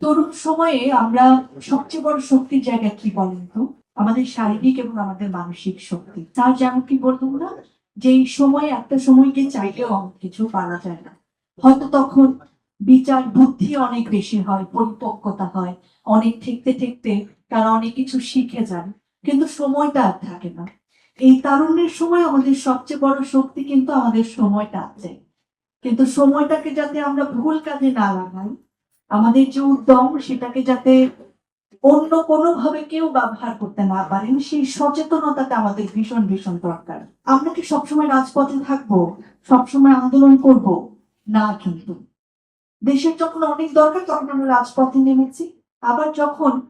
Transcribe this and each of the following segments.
তরুণ সময়ে আমরা সবচেয়ে বড় শক্তির জায়গা কি বলেন তো? আমাদের শারীরিক এবং আমাদের মানসিক শক্তি। তার যেমন কি বললাম না? যে এই সময় একটা সময়কে চাইলেও অনেক কিছু পারা যায় না। হয়তো তখন বিচার বুদ্ধি অনেক বেশি হয়, পরিপক্কতা হয়, অনেক ঠেকতে ঠেকতে তারা অনেক কিছু শিখে যান কিন্তু সময়টা আর থাকে না। এই তারুণ্যের সময় আমাদের সবচেয়ে বড় শক্তি কিন্তু আমাদের সময়টা আছে। কিন্তু সময়টাকে যাতে আমরা ভুল কাজে না লাগাই আমাদের যে উদ্যম, সেটাকে যাতে অন্য কোনো ভাবে কেউ ব্যবহার করতে না পারেন, সেই সচেতনতাটা আমাদের ভীষণ ভীষণ দরকার। আমরা কি সবসময় রাজপথে থাকব? সবসময় আন্দোলন করব? না কিন্তু। দেশের যখন অনেক দরকার, তখন আমরা রাজপথে নেমেছি। আবার যখন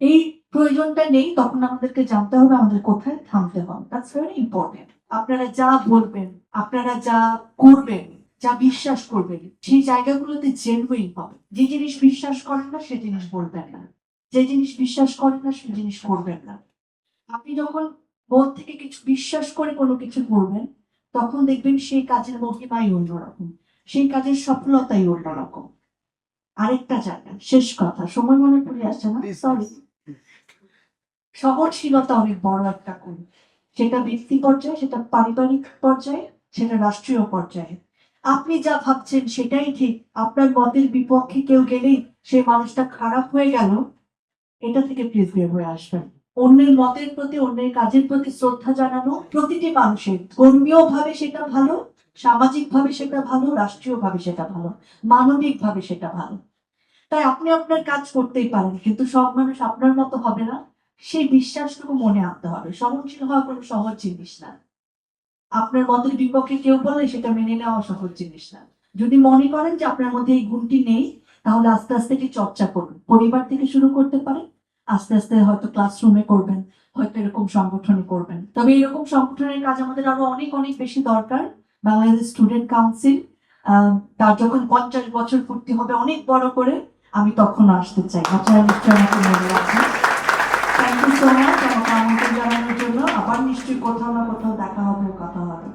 এই প্রয়োজনটা নেই, তখন আমাদেরকে জানতে হবে আমাদের কোথায় থামতে হবে। দ্যাটস ভেরি ইম্পর্টেন্ট আপনারা যা বলবেন, আপনারা যা করবেন যা বিশ্বাস করবেন সেই জায়গাগুলোতে জেনুইন হবে যে জিনিস বিশ্বাস করেন না সে জিনিস বলবেন না। যে জিনিস বিশ্বাস করেন না সে জিনিস করবেন না। আপনি যখন মন থেকে কিছু বিশ্বাস করে কোনো কিছু করবেন তখন দেখবেন সেই কাজের মহিমাই অন্যরকম। সেই কাজের সফলতাই অন্যরকম। আরেকটা জায়গা শেষ কথা। সময় মনে পড়ে আসছে না? সরি সহনশীলতা অনেক বড় একটা গুণ। সেটা ব্যক্তি পর্যায়ে সেটা পারিবারিক পর্যায়ে সেটা রাষ্ট্রীয় পর্যায়ে। আপনি যা ভাবছেন সেটাই ঠিক। আপনার মতের বিপক্ষে কেউ গেলেই সেই মানুষটা খারাপ হয়ে গেল, এটা থেকে প্লিজ বের হয়ে আসবেন। অন্যের মতের প্রতি, অন্যের কাজের প্রতি শ্রদ্ধা জানানো প্রতিটি মানুষের। ধর্মীয় ভাবে সেটা ভালো সামাজিক ভাবে সেটা ভালো রাষ্ট্রীয় ভাবে সেটা ভালো মানবিক ভাবে সেটা ভালো। তাই আপনি আপনার কাজ করতেই পারেন, কিন্তু সব মানুষ আপনার মতো হবে না। সেই বিশ্বাসটুকু মনে আনতে হবে। সহনশীল হওয়া কোনো সহজ জিনিস না। আপনার মতের বিপক্ষে কেউ বললে সেটা মেনে নেওয়া সহজ জিনিস না। যদি মনে করেন যে আপনার মধ্যে এই গুণটি নেই, তাহলে আস্তে আস্তে এটি চর্চা করুন। পরিবার থেকে শুরু করতে পারেন, আস্তে আস্তে হয়তো ক্লাসরুমে করবেন, হয়তো এরকম সংগঠনে করবেন। তবে এরকম সংগঠনের কাজ আমাদের আরও অনেক অনেক বেশি দরকার। বাংলাদেশ স্টুডেন্ট কাউন্সিল তার যখন পঞ্চাশ বছর পূর্তি হবে অনেক বড় করে, আমি তখন আসতে চাই। আপনারা নিশ্চয়ই আমাকে মনে রাখবেন থ্যাংক ইউ সো মাচ আমাকে আমন্ত্রণ নিশ্চয়ই কোথাও না কোথাও দেখা হবে কথা হবে।